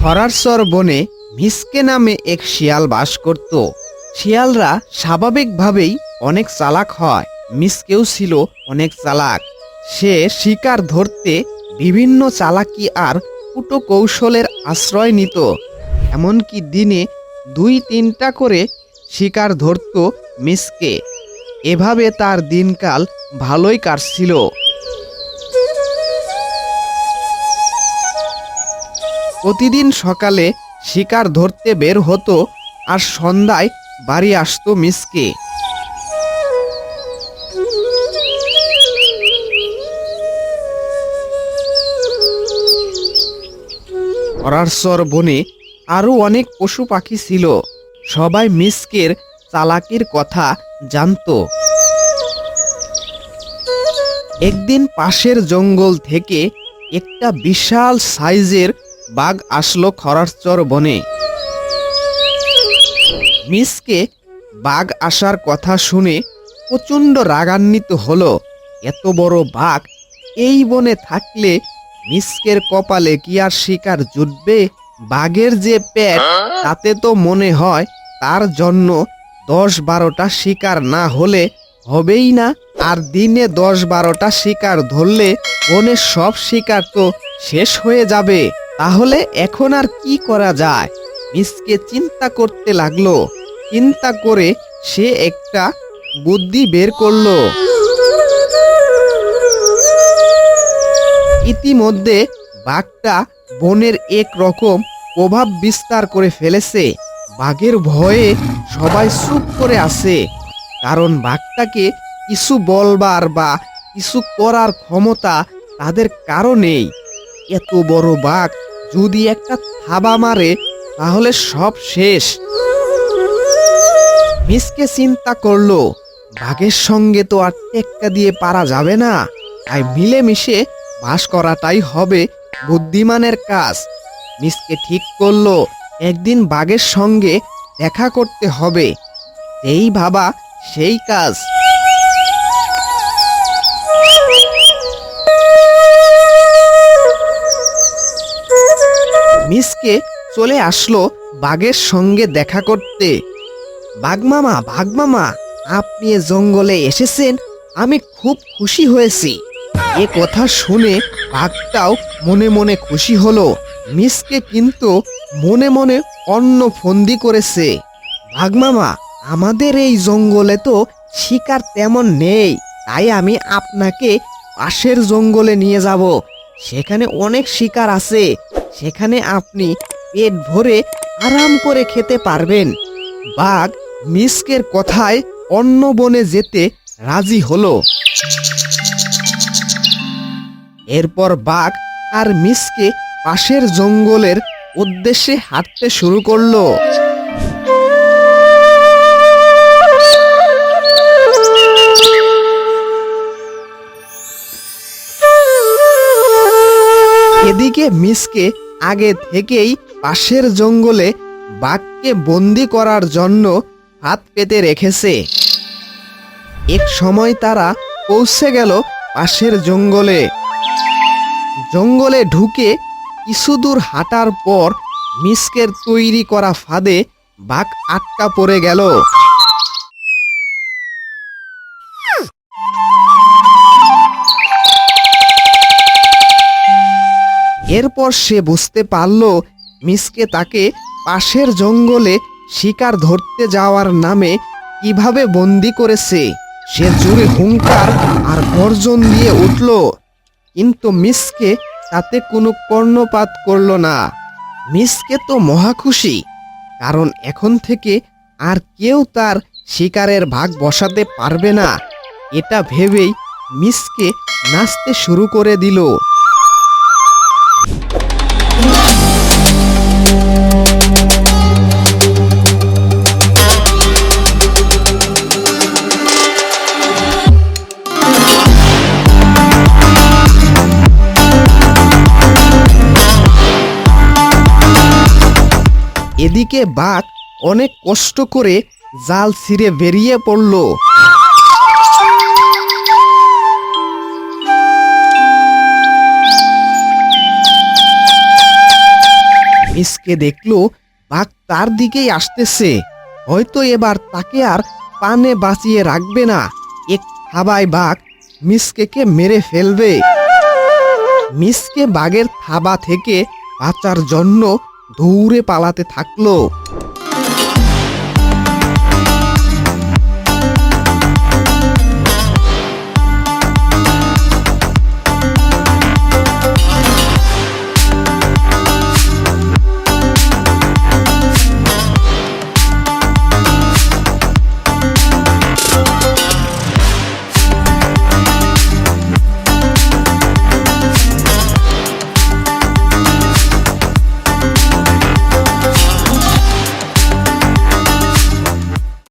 খরারসর বনে মিসকে নামে এক শিয়াল বাস করত। শিয়ালরা স্বাভাবিকভাবেই অনেক চালাক হয়, মিসকেও ছিল অনেক চালাক। সে শিকার ধরতে বিভিন্ন চালাকি আর কুটো কৌশলের আশ্রয় নিত। এমনকি দিনে দুই তিনটা করে শিকার ধরত মিসকে। এভাবে তার দিনকাল ভালোই কাটছিল। প্রতিদিন সকালে শিকার ধরতে বের হতো আর সন্ধ্যায় বাড়ি আসতো মিসকে। পরারসর বনে আরও অনেক পশু পাখি ছিল। সবাই মিসকের চালাকির কথা জানতো। একদিন পাশের জঙ্গল থেকে একটা বিশাল সাইজের বাঘ আসলো খরারচর বনে। মিসকে বাঘ আসার কথা শুনে প্রচণ্ড রাগান্বিত হলো। এত বড় বাঘ এই বনে থাকলে মিসকের কপালে কি আর শিকার জুটবে? বাঘের যে পেট, তাতে তো মনে হয় তার জন্য দশ বারোটা শিকার না হলে হবেই না। আর দিনে দশ বারোটা শিকার ধরলে বনের সব শিকার তো শেষ হয়ে যাবে। তাহলে এখন আর কি করা যায়? মিসকে চিন্তা করতে লাগল। চিন্তা করে সে একটা বুদ্ধি বের করল। ইতিমধ্যে বাঘটা বনের এক রকম প্রভাব বিস্তার করে ফেলেছে। বাঘের ভয়ে সবাই চুপ করে আছে। কারণ বাঘটাকে কিছু বলবার বা কিছু করার ক্ষমতা তাদের কারও নেই। এত বড় বাঘ যদি একটা থাবা মারে, তাহলে সব শেষ। মিসকে চিন্তা করল, বাঘের সঙ্গে তো আর টেক্কা দিয়ে পারা যাবে না। তাই মিলেমিশে বাস করাটাই হবে বুদ্ধিমানের কাজ। মিসকে ঠিক করল, একদিন বাঘের সঙ্গে দেখা করতে হবে। এই ভাবা সেই কাজ। মিসকে চলে আসলো বাঘের সঙ্গে দেখা করতে। বাঘমামা বাঘমামা আপনি জঙ্গলে এসেছেন, আমি খুব খুশি হয়েছি। এ কথা শুনে বাঘটাও মনে মনে খুশি হলো। মিসকে কিন্তু মনে মনে অন্য ফন্দি করেছে বাঘমামা আমাদের এই জঙ্গলে তো শিকার তেমন নেই, তাই আমি আপনাকে পাশের জঙ্গলে নিয়ে যাব। সেখানে অনেক শিকার আছে সেখানে আপনি পেট ভরে আরাম করে খেতে পারবেন। বাঘ মিসকের কথায় অন্য বনে যেতে রাজি হলো। এরপর বাঘ আর মিসকে পাশের জঙ্গলের উদ্দেশ্যে হাঁটতে শুরু করল। এদিকে মিসকে আগে থেকেই পাশের জঙ্গলে বাঘকে বন্দি করার জন্য হাত পেতে রেখেছে। এক সময় তারা পৌঁছে গেল পাশের জঙ্গলে। জঙ্গলে ঢুকে কিছু দূর হাঁটার পর মিসকের তৈরি করা ফাঁদে বাঘ আটকা পড়ে গেল। এরপর সে বুঝতে পারল মিসকে তাকে পাশের জঙ্গলে শিকার ধরতে যাওয়ার নামে কীভাবে বন্দি করেছে। সে জোরে হুঙ্কার আর গর্জন দিয়ে উঠল, কিন্তু মিসকে তাতে কোনো কর্ণপাত করল না। মিসকে তো মহা খুশি, কারণ এখন থেকে আর কেউ তার শিকারের ভাগ বসাতে পারবে না। এটা ভেবেই মিসকে নাচতে শুরু করে দিল। এদিকে বাঘ অনেক কষ্ট করে জাল ছিঁড়ে বেরিয়ে পড়ল। মিসকে দেখল বাঘ তার দিকেই আসতেছে। হয়তো এবার তাকে আর পানে বাঁচিয়ে রাখবে না। এক থাবায় বাঘ মিসকেকে মেরে ফেলবে। মিসকে বাঘের থাবা থেকে বাঁচার জন্য দৌড়ে পালাতে থাকল।